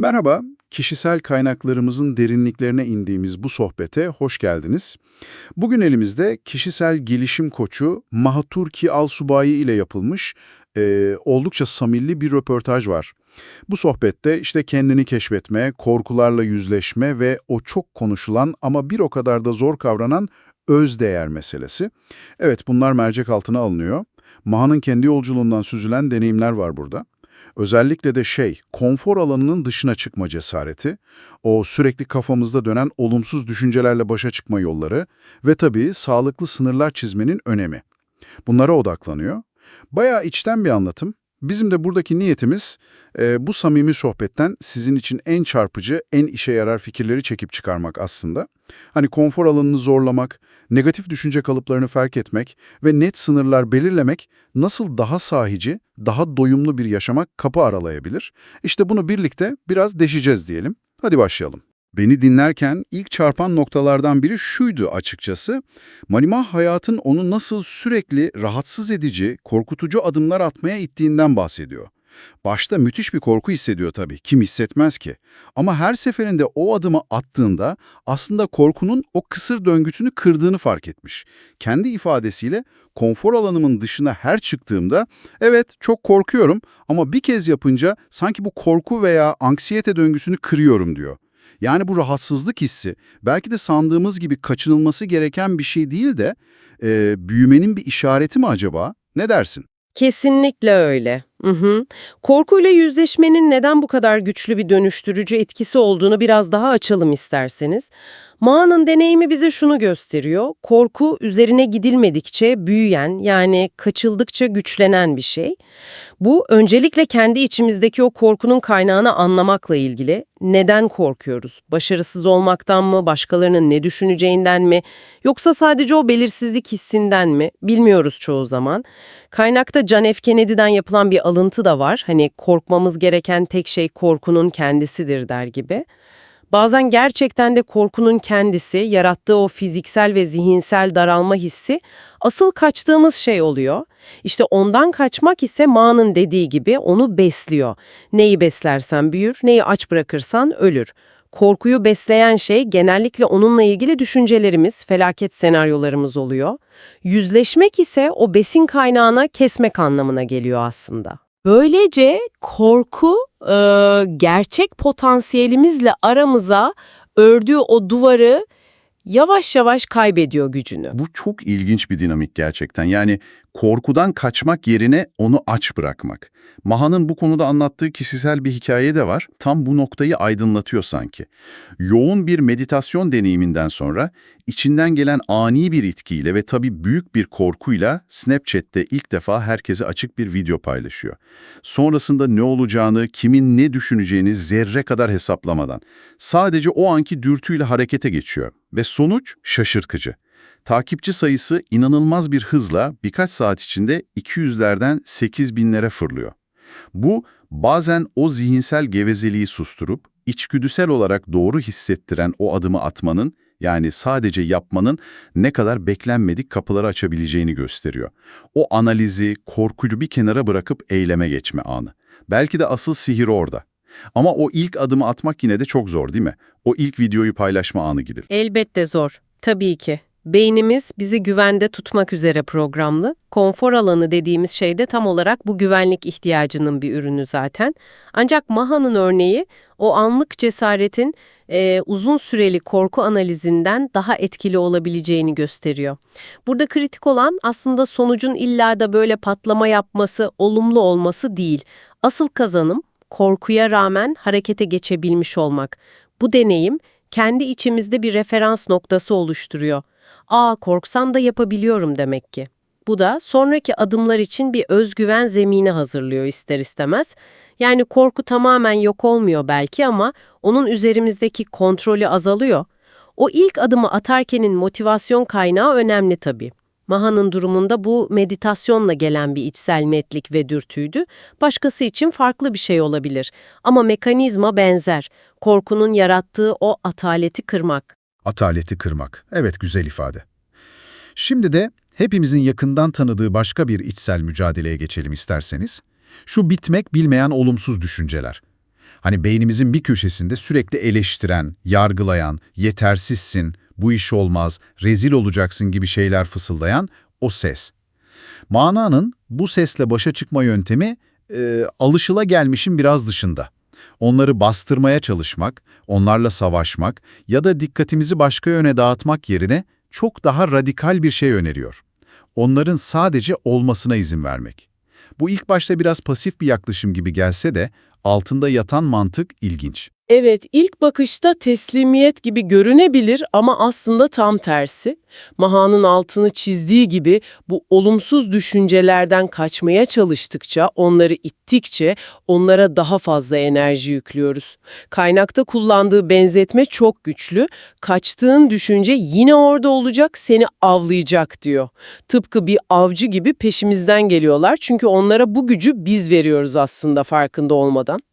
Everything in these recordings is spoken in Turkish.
Merhaba, kişisel kaynaklarımızın derinliklerine indiğimiz bu sohbete hoş geldiniz. Bugün elimizde kişisel gelişim koçu Mahaturki Alsubayi ile yapılmış e, oldukça samilli bir röportaj var. Bu sohbette işte kendini keşfetme, korkularla yüzleşme ve o çok konuşulan ama bir o kadar da zor kavranan öz değer meselesi. Evet bunlar mercek altına alınıyor. Maha'nın kendi yolculuğundan süzülen deneyimler var burada. Özellikle de şey, konfor alanının dışına çıkma cesareti, o sürekli kafamızda dönen olumsuz düşüncelerle başa çıkma yolları ve tabii sağlıklı sınırlar çizmenin önemi. Bunlara odaklanıyor. Bayağı içten bir anlatım. Bizim de buradaki niyetimiz e, bu samimi sohbetten sizin için en çarpıcı, en işe yarar fikirleri çekip çıkarmak aslında. Hani konfor alanını zorlamak, negatif düşünce kalıplarını fark etmek ve net sınırlar belirlemek nasıl daha sahici, daha doyumlu bir yaşama kapı aralayabilir? İşte bunu birlikte biraz deşeceğiz diyelim. Hadi başlayalım. Beni dinlerken ilk çarpan noktalardan biri şuydu açıkçası. Malimah hayatın onu nasıl sürekli rahatsız edici, korkutucu adımlar atmaya ittiğinden bahsediyor. Başta müthiş bir korku hissediyor tabii, kim hissetmez ki. Ama her seferinde o adımı attığında aslında korkunun o kısır döngüsünü kırdığını fark etmiş. Kendi ifadesiyle konfor alanımın dışına her çıktığımda evet çok korkuyorum ama bir kez yapınca sanki bu korku veya anksiyete döngüsünü kırıyorum diyor. Yani bu rahatsızlık hissi belki de sandığımız gibi kaçınılması gereken bir şey değil de e, büyümenin bir işareti mi acaba? Ne dersin? Kesinlikle öyle. Hı hı. Korkuyla yüzleşmenin neden bu kadar güçlü bir dönüştürücü etkisi olduğunu biraz daha açalım isterseniz. Mağanın deneyimi bize şunu gösteriyor. Korku üzerine gidilmedikçe büyüyen yani kaçıldıkça güçlenen bir şey. Bu öncelikle kendi içimizdeki o korkunun kaynağını anlamakla ilgili. Neden korkuyoruz? Başarısız olmaktan mı, başkalarının ne düşüneceğinden mi, yoksa sadece o belirsizlik hissinden mi? Bilmiyoruz çoğu zaman. Kaynakta John F. Kennedy'den yapılan bir alıntı da var. Hani korkmamız gereken tek şey korkunun kendisidir der gibi. Bazen gerçekten de korkunun kendisi, yarattığı o fiziksel ve zihinsel daralma hissi asıl kaçtığımız şey oluyor. İşte ondan kaçmak ise Ma'nın dediği gibi onu besliyor. Neyi beslersen büyür, neyi aç bırakırsan ölür. Korkuyu besleyen şey genellikle onunla ilgili düşüncelerimiz, felaket senaryolarımız oluyor. Yüzleşmek ise o besin kaynağına kesmek anlamına geliyor aslında. Böylece korku e, gerçek potansiyelimizle aramıza ördüğü o duvarı yavaş yavaş kaybediyor gücünü. Bu çok ilginç bir dinamik gerçekten. Yani korkudan kaçmak yerine onu aç bırakmak. Maha'nın bu konuda anlattığı kişisel bir hikaye de var. Tam bu noktayı aydınlatıyor sanki. Yoğun bir meditasyon deneyiminden sonra içinden gelen ani bir itkiyle ve tabii büyük bir korkuyla Snapchat'te ilk defa herkese açık bir video paylaşıyor. Sonrasında ne olacağını, kimin ne düşüneceğini zerre kadar hesaplamadan sadece o anki dürtüyle harekete geçiyor ve sonuç şaşırtıcı. Takipçi sayısı inanılmaz bir hızla birkaç saat içinde 200'lerden 8000'lere fırlıyor. Bu bazen o zihinsel gevezeliği susturup içgüdüsel olarak doğru hissettiren o adımı atmanın yani sadece yapmanın ne kadar beklenmedik kapıları açabileceğini gösteriyor. O analizi, korkuyu bir kenara bırakıp eyleme geçme anı. Belki de asıl sihir orada. Ama o ilk adımı atmak yine de çok zor değil mi? O ilk videoyu paylaşma anı gibi. Elbette zor. Tabii ki. Beynimiz bizi güvende tutmak üzere programlı. Konfor alanı dediğimiz şey de tam olarak bu güvenlik ihtiyacının bir ürünü zaten. Ancak Maha'nın örneği o anlık cesaretin e, uzun süreli korku analizinden daha etkili olabileceğini gösteriyor. Burada kritik olan aslında sonucun illa da böyle patlama yapması, olumlu olması değil. Asıl kazanım korkuya rağmen harekete geçebilmiş olmak. Bu deneyim kendi içimizde bir referans noktası oluşturuyor. Aa korksam da yapabiliyorum demek ki. Bu da sonraki adımlar için bir özgüven zemini hazırlıyor ister istemez. Yani korku tamamen yok olmuyor belki ama onun üzerimizdeki kontrolü azalıyor. O ilk adımı atarkenin motivasyon kaynağı önemli tabii. Maha'nın durumunda bu meditasyonla gelen bir içsel netlik ve dürtüydü. Başkası için farklı bir şey olabilir. Ama mekanizma benzer. Korkunun yarattığı o ataleti kırmak. Ataleti kırmak. Evet güzel ifade. Şimdi de hepimizin yakından tanıdığı başka bir içsel mücadeleye geçelim isterseniz. Şu bitmek bilmeyen olumsuz düşünceler. Hani beynimizin bir köşesinde sürekli eleştiren, yargılayan, yetersizsin, bu iş olmaz, rezil olacaksın gibi şeyler fısıldayan o ses. Mana'nın bu sesle başa çıkma yöntemi e, alışılagelmişin biraz dışında. Onları bastırmaya çalışmak, onlarla savaşmak ya da dikkatimizi başka yöne dağıtmak yerine çok daha radikal bir şey öneriyor. Onların sadece olmasına izin vermek. Bu ilk başta biraz pasif bir yaklaşım gibi gelse de altında yatan mantık ilginç. Evet, ilk bakışta teslimiyet gibi görünebilir ama aslında tam tersi. Maha'nın altını çizdiği gibi bu olumsuz düşüncelerden kaçmaya çalıştıkça, onları ittikçe onlara daha fazla enerji yüklüyoruz. Kaynakta kullandığı benzetme çok güçlü. Kaçtığın düşünce yine orada olacak, seni avlayacak diyor. Tıpkı bir avcı gibi peşimizden geliyorlar çünkü onlara bu gücü biz veriyoruz aslında farkında olmadan.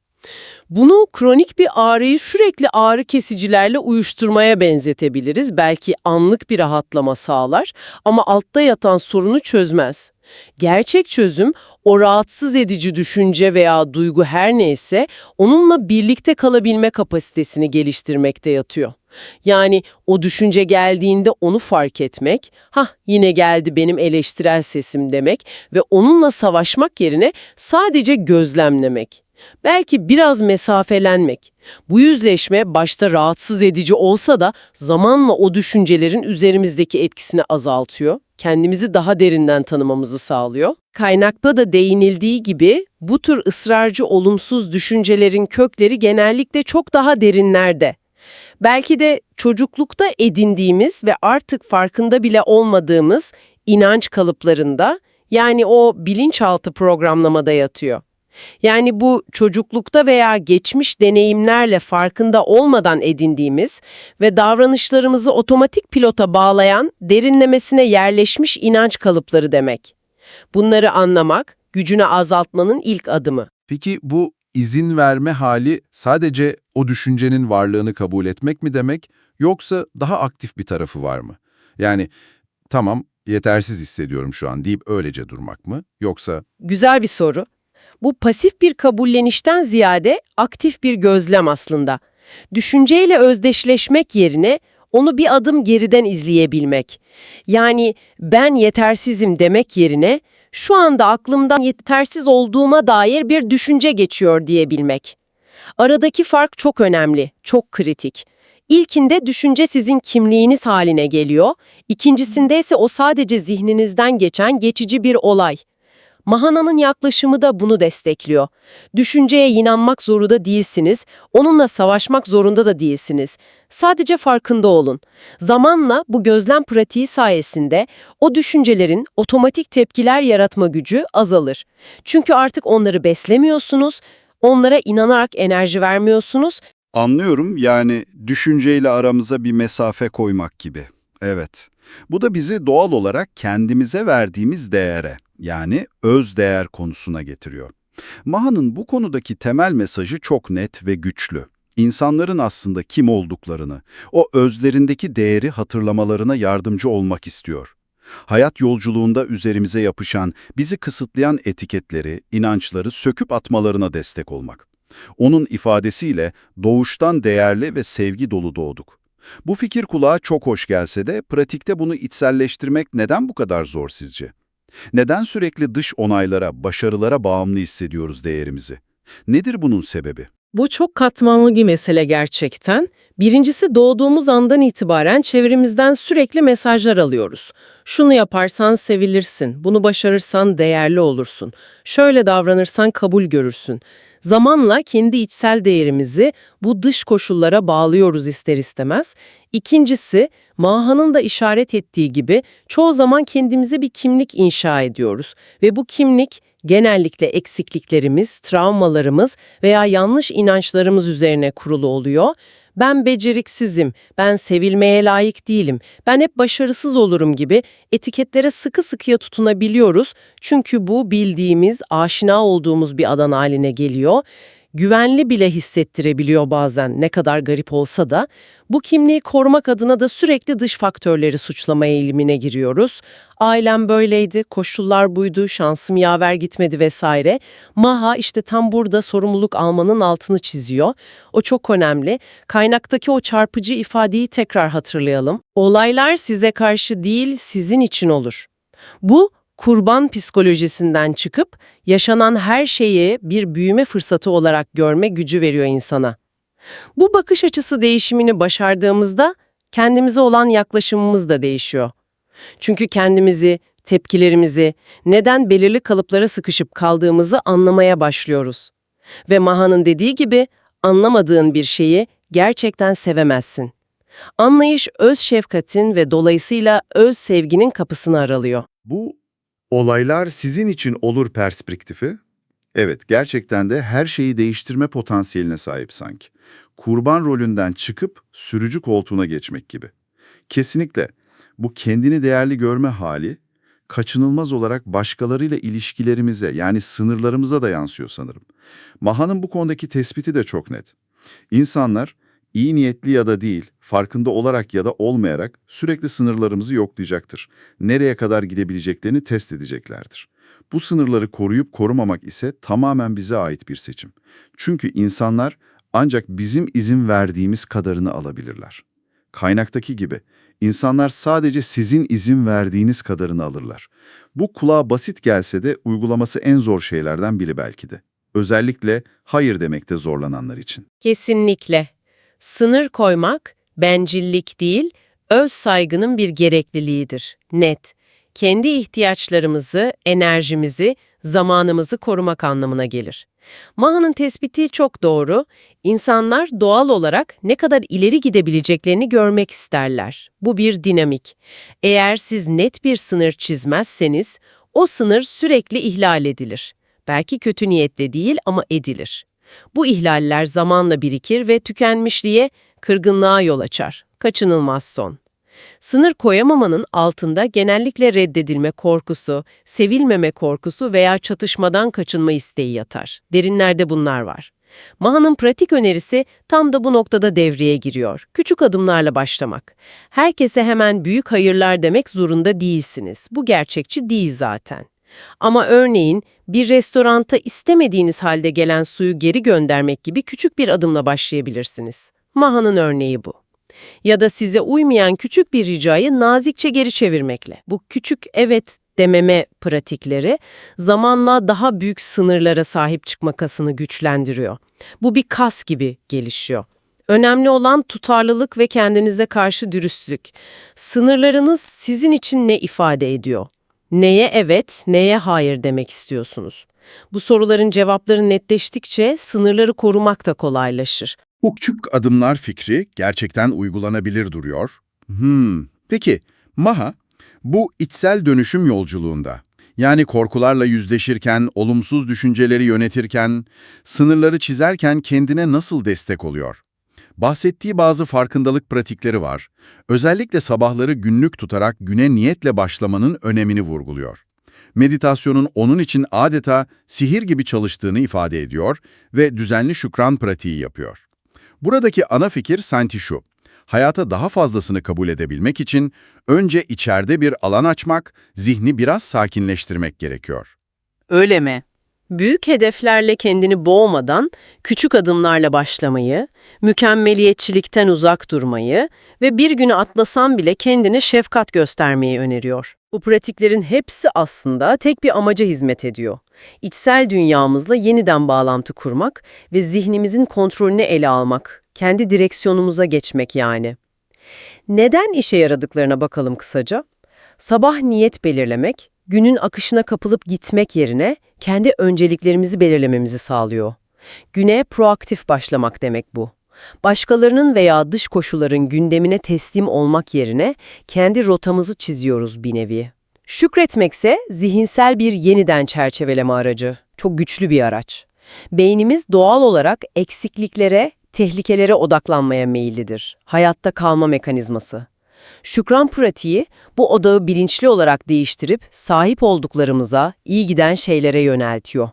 Bunu kronik bir ağrıyı sürekli ağrı kesicilerle uyuşturmaya benzetebiliriz. Belki anlık bir rahatlama sağlar ama altta yatan sorunu çözmez. Gerçek çözüm o rahatsız edici düşünce veya duygu her neyse onunla birlikte kalabilme kapasitesini geliştirmekte yatıyor. Yani o düşünce geldiğinde onu fark etmek, ha yine geldi benim eleştirel sesim demek ve onunla savaşmak yerine sadece gözlemlemek. Belki biraz mesafelenmek. Bu yüzleşme başta rahatsız edici olsa da zamanla o düşüncelerin üzerimizdeki etkisini azaltıyor, kendimizi daha derinden tanımamızı sağlıyor. Kaynakta da değinildiği gibi bu tür ısrarcı olumsuz düşüncelerin kökleri genellikle çok daha derinlerde. Belki de çocuklukta edindiğimiz ve artık farkında bile olmadığımız inanç kalıplarında yani o bilinçaltı programlamada yatıyor. Yani bu çocuklukta veya geçmiş deneyimlerle farkında olmadan edindiğimiz ve davranışlarımızı otomatik pilota bağlayan derinlemesine yerleşmiş inanç kalıpları demek. Bunları anlamak, gücünü azaltmanın ilk adımı. Peki bu izin verme hali sadece o düşüncenin varlığını kabul etmek mi demek yoksa daha aktif bir tarafı var mı? Yani tamam yetersiz hissediyorum şu an deyip öylece durmak mı yoksa Güzel bir soru. Bu pasif bir kabullenişten ziyade aktif bir gözlem aslında. Düşünceyle özdeşleşmek yerine onu bir adım geriden izleyebilmek. Yani ben yetersizim demek yerine şu anda aklımdan yetersiz olduğuma dair bir düşünce geçiyor diyebilmek. Aradaki fark çok önemli, çok kritik. İlkinde düşünce sizin kimliğiniz haline geliyor, ikincisinde ise o sadece zihninizden geçen geçici bir olay. Mahana'nın yaklaşımı da bunu destekliyor. Düşünceye inanmak zorunda değilsiniz, onunla savaşmak zorunda da değilsiniz. Sadece farkında olun. Zamanla bu gözlem pratiği sayesinde o düşüncelerin otomatik tepkiler yaratma gücü azalır. Çünkü artık onları beslemiyorsunuz, onlara inanarak enerji vermiyorsunuz, Anlıyorum yani düşünceyle aramıza bir mesafe koymak gibi. Evet. Bu da bizi doğal olarak kendimize verdiğimiz değere yani öz değer konusuna getiriyor. Maha'nın bu konudaki temel mesajı çok net ve güçlü. İnsanların aslında kim olduklarını, o özlerindeki değeri hatırlamalarına yardımcı olmak istiyor. Hayat yolculuğunda üzerimize yapışan, bizi kısıtlayan etiketleri, inançları söküp atmalarına destek olmak. Onun ifadesiyle doğuştan değerli ve sevgi dolu doğduk. Bu fikir kulağa çok hoş gelse de pratikte bunu içselleştirmek neden bu kadar zor sizce? Neden sürekli dış onaylara, başarılara bağımlı hissediyoruz değerimizi? Nedir bunun sebebi? Bu çok katmanlı bir mesele gerçekten. Birincisi doğduğumuz andan itibaren çevremizden sürekli mesajlar alıyoruz. Şunu yaparsan sevilirsin, bunu başarırsan değerli olursun, şöyle davranırsan kabul görürsün. Zamanla kendi içsel değerimizi bu dış koşullara bağlıyoruz ister istemez. İkincisi, Maha'nın da işaret ettiği gibi çoğu zaman kendimize bir kimlik inşa ediyoruz ve bu kimlik genellikle eksikliklerimiz, travmalarımız veya yanlış inançlarımız üzerine kurulu oluyor. Ben beceriksizim, ben sevilmeye layık değilim, ben hep başarısız olurum gibi etiketlere sıkı sıkıya tutunabiliyoruz. Çünkü bu bildiğimiz, aşina olduğumuz bir adan haline geliyor. Güvenli bile hissettirebiliyor bazen ne kadar garip olsa da. Bu kimliği korumak adına da sürekli dış faktörleri suçlama eğilimine giriyoruz. Ailem böyleydi, koşullar buydu, şansım yaver gitmedi vesaire. Maha işte tam burada sorumluluk almanın altını çiziyor. O çok önemli. Kaynaktaki o çarpıcı ifadeyi tekrar hatırlayalım. Olaylar size karşı değil, sizin için olur. Bu kurban psikolojisinden çıkıp yaşanan her şeyi bir büyüme fırsatı olarak görme gücü veriyor insana. Bu bakış açısı değişimini başardığımızda kendimize olan yaklaşımımız da değişiyor. Çünkü kendimizi, tepkilerimizi, neden belirli kalıplara sıkışıp kaldığımızı anlamaya başlıyoruz. Ve Maha'nın dediği gibi anlamadığın bir şeyi gerçekten sevemezsin. Anlayış öz şefkatin ve dolayısıyla öz sevginin kapısını aralıyor. Bu olaylar sizin için olur perspektifi, evet gerçekten de her şeyi değiştirme potansiyeline sahip sanki. Kurban rolünden çıkıp sürücü koltuğuna geçmek gibi. Kesinlikle bu kendini değerli görme hali kaçınılmaz olarak başkalarıyla ilişkilerimize yani sınırlarımıza da yansıyor sanırım. Maha'nın bu konudaki tespiti de çok net. İnsanlar iyi niyetli ya da değil, farkında olarak ya da olmayarak sürekli sınırlarımızı yoklayacaktır. Nereye kadar gidebileceklerini test edeceklerdir. Bu sınırları koruyup korumamak ise tamamen bize ait bir seçim. Çünkü insanlar ancak bizim izin verdiğimiz kadarını alabilirler. Kaynaktaki gibi insanlar sadece sizin izin verdiğiniz kadarını alırlar. Bu kulağa basit gelse de uygulaması en zor şeylerden biri belki de. Özellikle hayır demekte zorlananlar için. Kesinlikle. Sınır koymak bencillik değil, öz saygının bir gerekliliğidir. Net. Kendi ihtiyaçlarımızı, enerjimizi, zamanımızı korumak anlamına gelir. Maha'nın tespiti çok doğru. İnsanlar doğal olarak ne kadar ileri gidebileceklerini görmek isterler. Bu bir dinamik. Eğer siz net bir sınır çizmezseniz, o sınır sürekli ihlal edilir. Belki kötü niyetle değil ama edilir. Bu ihlaller zamanla birikir ve tükenmişliğe, kırgınlığa yol açar. Kaçınılmaz son. Sınır koyamamanın altında genellikle reddedilme korkusu, sevilmeme korkusu veya çatışmadan kaçınma isteği yatar. Derinlerde bunlar var. Maha'nın pratik önerisi tam da bu noktada devreye giriyor. Küçük adımlarla başlamak. Herkese hemen büyük hayırlar demek zorunda değilsiniz. Bu gerçekçi değil zaten. Ama örneğin bir restoranta istemediğiniz halde gelen suyu geri göndermek gibi küçük bir adımla başlayabilirsiniz. Maha'nın örneği bu. Ya da size uymayan küçük bir ricayı nazikçe geri çevirmekle. Bu küçük evet dememe pratikleri zamanla daha büyük sınırlara sahip çıkma kasını güçlendiriyor. Bu bir kas gibi gelişiyor. Önemli olan tutarlılık ve kendinize karşı dürüstlük. Sınırlarınız sizin için ne ifade ediyor? Neye evet, neye hayır demek istiyorsunuz? Bu soruların cevapları netleştikçe sınırları korumak da kolaylaşır. Bu küçük adımlar fikri gerçekten uygulanabilir duruyor. Hmm. Peki, Maha, bu içsel dönüşüm yolculuğunda, yani korkularla yüzleşirken, olumsuz düşünceleri yönetirken, sınırları çizerken kendine nasıl destek oluyor? Bahsettiği bazı farkındalık pratikleri var. Özellikle sabahları günlük tutarak güne niyetle başlamanın önemini vurguluyor. Meditasyonun onun için adeta sihir gibi çalıştığını ifade ediyor ve düzenli şükran pratiği yapıyor. Buradaki ana fikir sanki şu. Hayata daha fazlasını kabul edebilmek için önce içeride bir alan açmak, zihni biraz sakinleştirmek gerekiyor. Öyle mi? Büyük hedeflerle kendini boğmadan küçük adımlarla başlamayı, mükemmeliyetçilikten uzak durmayı ve bir günü atlasan bile kendine şefkat göstermeyi öneriyor. Bu pratiklerin hepsi aslında tek bir amaca hizmet ediyor. İçsel dünyamızla yeniden bağlantı kurmak ve zihnimizin kontrolünü ele almak, kendi direksiyonumuza geçmek yani. Neden işe yaradıklarına bakalım kısaca. Sabah niyet belirlemek, günün akışına kapılıp gitmek yerine kendi önceliklerimizi belirlememizi sağlıyor. Güne proaktif başlamak demek bu. Başkalarının veya dış koşulların gündemine teslim olmak yerine kendi rotamızı çiziyoruz bir nevi. Şükretmekse zihinsel bir yeniden çerçeveleme aracı. Çok güçlü bir araç. Beynimiz doğal olarak eksikliklere, tehlikelere odaklanmaya meyillidir. Hayatta kalma mekanizması. Şükran pratiği bu odağı bilinçli olarak değiştirip sahip olduklarımıza, iyi giden şeylere yöneltiyor.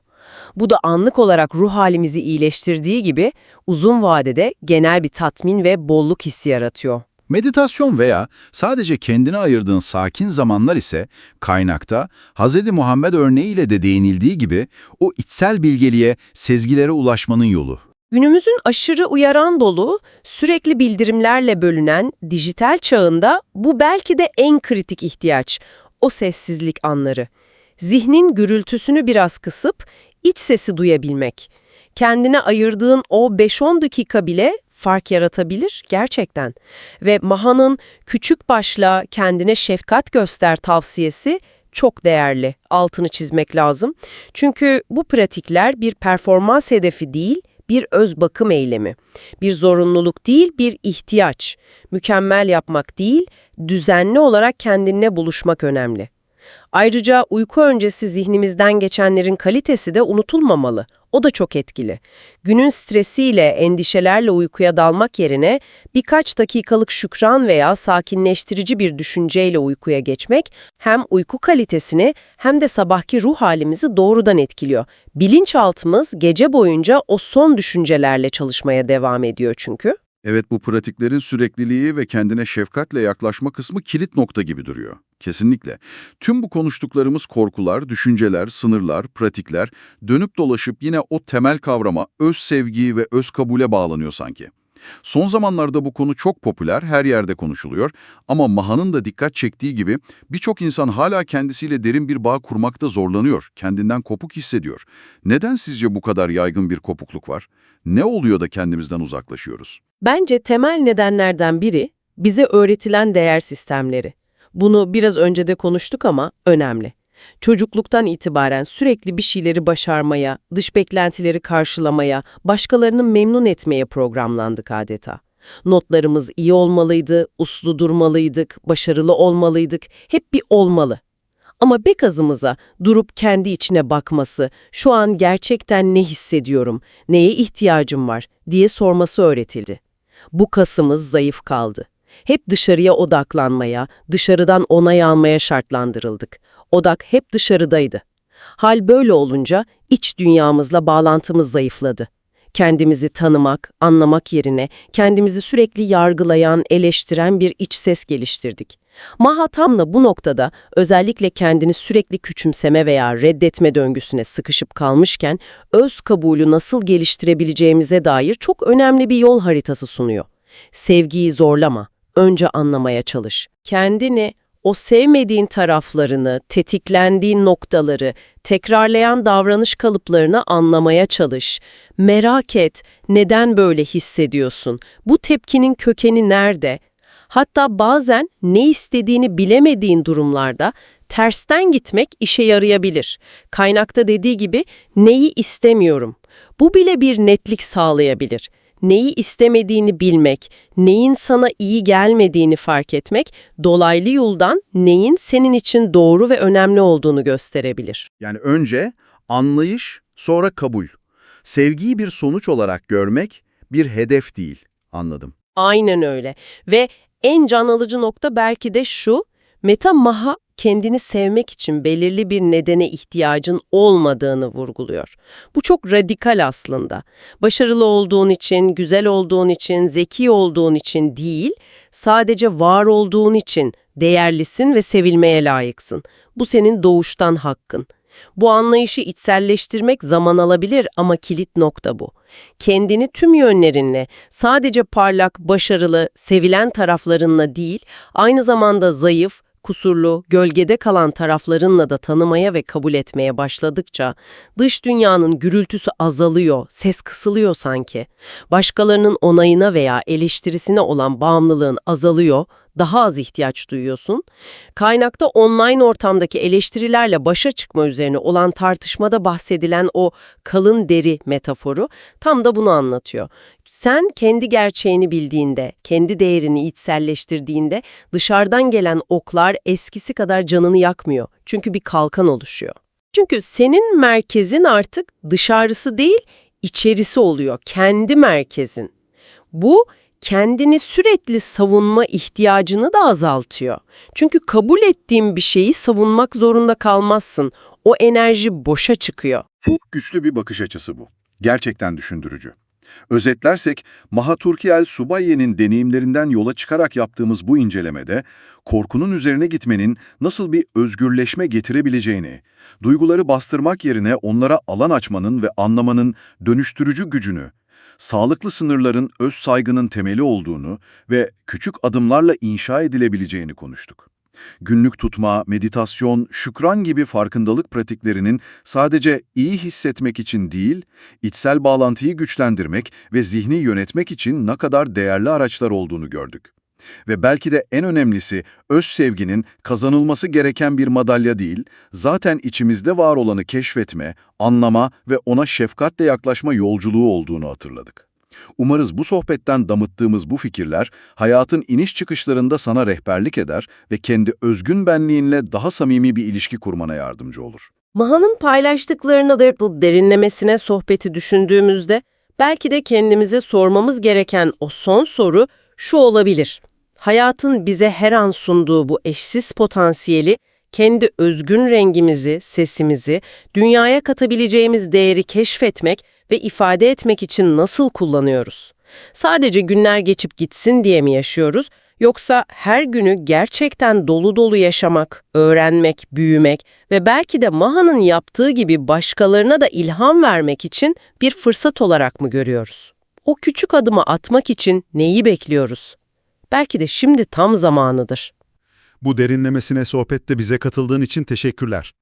Bu da anlık olarak ruh halimizi iyileştirdiği gibi uzun vadede genel bir tatmin ve bolluk hissi yaratıyor. Meditasyon veya sadece kendine ayırdığın sakin zamanlar ise kaynakta Hz. Muhammed örneğiyle de değinildiği gibi o içsel bilgeliğe, sezgilere ulaşmanın yolu. Günümüzün aşırı uyaran dolu, sürekli bildirimlerle bölünen dijital çağında bu belki de en kritik ihtiyaç. O sessizlik anları. Zihnin gürültüsünü biraz kısıp iç sesi duyabilmek. Kendine ayırdığın o 5-10 dakika bile fark yaratabilir gerçekten. Ve Maha'nın küçük başla kendine şefkat göster tavsiyesi çok değerli. Altını çizmek lazım. Çünkü bu pratikler bir performans hedefi değil, bir öz bakım eylemi. Bir zorunluluk değil, bir ihtiyaç. Mükemmel yapmak değil, düzenli olarak kendinle buluşmak önemli. Ayrıca uyku öncesi zihnimizden geçenlerin kalitesi de unutulmamalı. O da çok etkili. Günün stresiyle, endişelerle uykuya dalmak yerine birkaç dakikalık şükran veya sakinleştirici bir düşünceyle uykuya geçmek hem uyku kalitesini hem de sabahki ruh halimizi doğrudan etkiliyor. Bilinçaltımız gece boyunca o son düşüncelerle çalışmaya devam ediyor çünkü. Evet bu pratiklerin sürekliliği ve kendine şefkatle yaklaşma kısmı kilit nokta gibi duruyor. Kesinlikle. Tüm bu konuştuklarımız korkular, düşünceler, sınırlar, pratikler dönüp dolaşıp yine o temel kavrama, öz sevgi ve öz kabule bağlanıyor sanki. Son zamanlarda bu konu çok popüler, her yerde konuşuluyor ama Maha'nın da dikkat çektiği gibi birçok insan hala kendisiyle derin bir bağ kurmakta zorlanıyor, kendinden kopuk hissediyor. Neden sizce bu kadar yaygın bir kopukluk var? Ne oluyor da kendimizden uzaklaşıyoruz? Bence temel nedenlerden biri bize öğretilen değer sistemleri. Bunu biraz önce de konuştuk ama önemli. Çocukluktan itibaren sürekli bir şeyleri başarmaya, dış beklentileri karşılamaya, başkalarını memnun etmeye programlandık adeta. Notlarımız iyi olmalıydı, uslu durmalıydık, başarılı olmalıydık, hep bir olmalı. Ama bekazımıza durup kendi içine bakması, şu an gerçekten ne hissediyorum, neye ihtiyacım var diye sorması öğretildi. Bu kasımız zayıf kaldı. Hep dışarıya odaklanmaya, dışarıdan onay almaya şartlandırıldık. Odak hep dışarıdaydı. Hal böyle olunca iç dünyamızla bağlantımız zayıfladı. Kendimizi tanımak, anlamak yerine kendimizi sürekli yargılayan, eleştiren bir iç ses geliştirdik. Maha tam da bu noktada özellikle kendini sürekli küçümseme veya reddetme döngüsüne sıkışıp kalmışken öz kabulü nasıl geliştirebileceğimize dair çok önemli bir yol haritası sunuyor. Sevgiyi zorlama, önce anlamaya çalış. Kendini, o sevmediğin taraflarını, tetiklendiğin noktaları, tekrarlayan davranış kalıplarını anlamaya çalış. Merak et, neden böyle hissediyorsun? Bu tepkinin kökeni nerede? Hatta bazen ne istediğini bilemediğin durumlarda tersten gitmek işe yarayabilir. Kaynakta dediği gibi neyi istemiyorum? Bu bile bir netlik sağlayabilir. Neyi istemediğini bilmek, neyin sana iyi gelmediğini fark etmek, dolaylı yoldan neyin senin için doğru ve önemli olduğunu gösterebilir. Yani önce anlayış, sonra kabul. Sevgiyi bir sonuç olarak görmek, bir hedef değil. Anladım. Aynen öyle. Ve en can alıcı nokta belki de şu, Meta Maha kendini sevmek için belirli bir nedene ihtiyacın olmadığını vurguluyor. Bu çok radikal aslında. Başarılı olduğun için, güzel olduğun için, zeki olduğun için değil, sadece var olduğun için değerlisin ve sevilmeye layıksın. Bu senin doğuştan hakkın. Bu anlayışı içselleştirmek zaman alabilir ama kilit nokta bu. Kendini tüm yönlerinle, sadece parlak, başarılı, sevilen taraflarınla değil, aynı zamanda zayıf, kusurlu, gölgede kalan taraflarınla da tanımaya ve kabul etmeye başladıkça dış dünyanın gürültüsü azalıyor, ses kısılıyor sanki. Başkalarının onayına veya eleştirisine olan bağımlılığın azalıyor, daha az ihtiyaç duyuyorsun. Kaynakta online ortamdaki eleştirilerle başa çıkma üzerine olan tartışmada bahsedilen o kalın deri metaforu tam da bunu anlatıyor. Sen kendi gerçeğini bildiğinde, kendi değerini içselleştirdiğinde dışarıdan gelen oklar eskisi kadar canını yakmıyor. Çünkü bir kalkan oluşuyor. Çünkü senin merkezin artık dışarısı değil, içerisi oluyor. Kendi merkezin. Bu kendini sürekli savunma ihtiyacını da azaltıyor. Çünkü kabul ettiğin bir şeyi savunmak zorunda kalmazsın. O enerji boşa çıkıyor. Çok güçlü bir bakış açısı bu. Gerçekten düşündürücü. Özetlersek, Mahaturkiel Subayye'nin deneyimlerinden yola çıkarak yaptığımız bu incelemede, korkunun üzerine gitmenin nasıl bir özgürleşme getirebileceğini, duyguları bastırmak yerine onlara alan açmanın ve anlamanın dönüştürücü gücünü, sağlıklı sınırların öz saygının temeli olduğunu ve küçük adımlarla inşa edilebileceğini konuştuk. Günlük tutma, meditasyon, şükran gibi farkındalık pratiklerinin sadece iyi hissetmek için değil, içsel bağlantıyı güçlendirmek ve zihni yönetmek için ne kadar değerli araçlar olduğunu gördük. Ve belki de en önemlisi öz sevginin kazanılması gereken bir madalya değil, zaten içimizde var olanı keşfetme, anlama ve ona şefkatle yaklaşma yolculuğu olduğunu hatırladık. Umarız bu sohbetten damıttığımız bu fikirler hayatın iniş çıkışlarında sana rehberlik eder ve kendi özgün benliğinle daha samimi bir ilişki kurmana yardımcı olur. Maha'nın paylaştıklarını da bu derinlemesine sohbeti düşündüğümüzde belki de kendimize sormamız gereken o son soru şu olabilir. Hayatın bize her an sunduğu bu eşsiz potansiyeli kendi özgün rengimizi, sesimizi, dünyaya katabileceğimiz değeri keşfetmek ve ifade etmek için nasıl kullanıyoruz? Sadece günler geçip gitsin diye mi yaşıyoruz? Yoksa her günü gerçekten dolu dolu yaşamak, öğrenmek, büyümek ve belki de Maha'nın yaptığı gibi başkalarına da ilham vermek için bir fırsat olarak mı görüyoruz? O küçük adımı atmak için neyi bekliyoruz? Belki de şimdi tam zamanıdır. Bu derinlemesine sohbette bize katıldığın için teşekkürler.